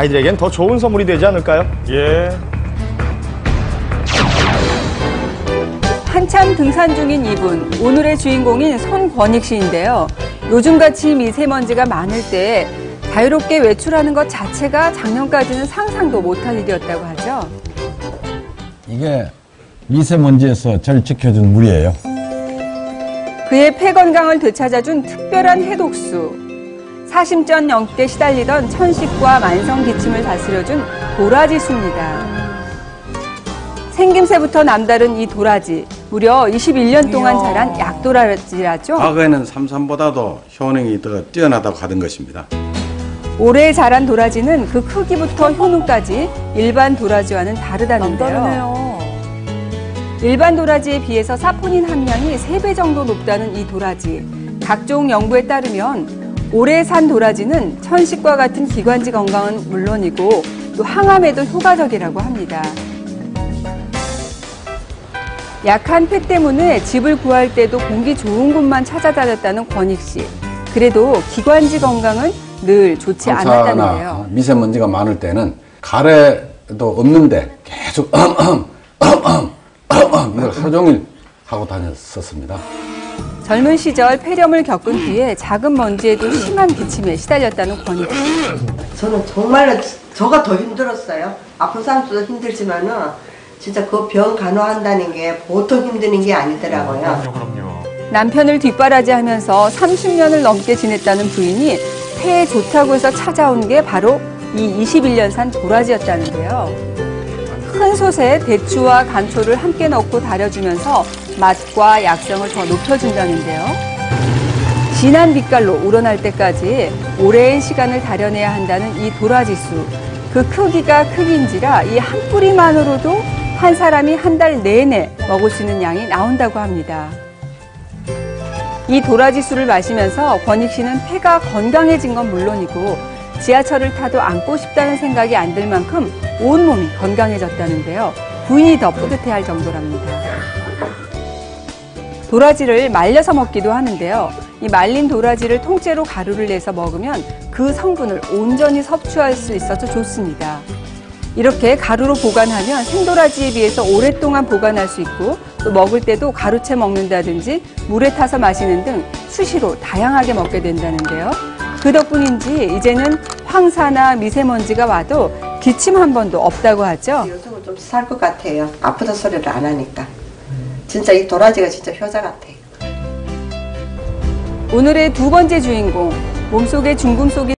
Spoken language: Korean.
아이들에겐 더 좋은 선물이 되지 않을까요? 예. 한참 등산 중인 이분, 오늘의 주인공인 손권익 씨인데요. 요즘같이 미세먼지가 많을 때 자유롭게 외출하는 것 자체가 작년까지는 상상도 못할 일이었다고 하죠. 이게 미세먼지에서 절 지켜준 물이에요. 그의 폐 건강을 되찾아준 특별한 해독수. 사심전 넘게 시달리던 천식과 만성 기침을 다스려준 도라지 수입니다. 생김새부터 남다른 이 도라지. 무려 21년 동안 자란 약도라지라죠. 과거에는 삼삼보다도 효능이 더 뛰어나다고 하던 것입니다. 올해 자란 도라지는 그 크기부터 효능까지 일반 도라지와는 다르다는데요. 일반 도라지에 비해서 사포닌 함량이 3배 정도 높다는 이 도라지. 각종 연구에 따르면 올해 산 도라지는 천식과 같은 기관지 건강은 물론이고 또 항암에도 효과적이라고 합니다. 약한 폐 때문에 집을 구할 때도 공기 좋은 곳만 찾아다녔다는 권익 씨. 그래도 기관지 건강은 늘 좋지 않았다는데요. 미세먼지가 많을 때는 가래도 없는데 계속 이걸 하루 종일 하고 다녔었습니다. 젊은 시절 폐렴을 겪은 뒤에 작은 먼지에도 심한 기침에 시달렸다는 씨. 저는 정말로 저가 더 힘들었어요. 아픈 사람도 힘들지만은 진짜 그 병 간호한다는 게 보통 힘드는 게 아니더라고요. 그럼요. 남편을 뒷바라지하면서 30년을 넘게 지냈다는 부인이 폐에 좋다고 해서 찾아온 게 바로 이 21년 산 도라지였다는데요. 큰 솥에 대추와 간초를 함께 넣고 달여주면서 맛과 약성을 더 높여준다는데요. 진한 빛깔로 우러날 때까지 오랜 시간을 달여내야 한다는 이 도라지수. 그 크기가 크기인지라 이 한 뿌리만으로도 한 사람이 한 달 내내 먹을 수 있는 양이 나온다고 합니다. 이 도라지수를 마시면서 권익 씨는 폐가 건강해진 건 물론이고 지하철을 타도 앉고 싶다는 생각이 안 들 만큼 온몸이 건강해졌다는데요. 부인이 더 뿌듯해할 정도랍니다. 도라지를 말려서 먹기도 하는데요. 이 말린 도라지를 통째로 가루를 내서 먹으면 그 성분을 온전히 섭취할 수 있어서 좋습니다. 이렇게 가루로 보관하면 생도라지에 비해서 오랫동안 보관할 수 있고 또 먹을 때도 가루채 먹는다든지 물에 타서 마시는 등 수시로 다양하게 먹게 된다는데요. 그 덕분인지 이제는 황사나 미세먼지가 와도 기침 한 번도 없다고 하죠. 요즘은 좀 살 것 같아요. 아프다 소리를 안 하니까. 진짜 이 도라지가 진짜 효자 같아요. 오늘의 두 번째 주인공 몸속에 중금 속이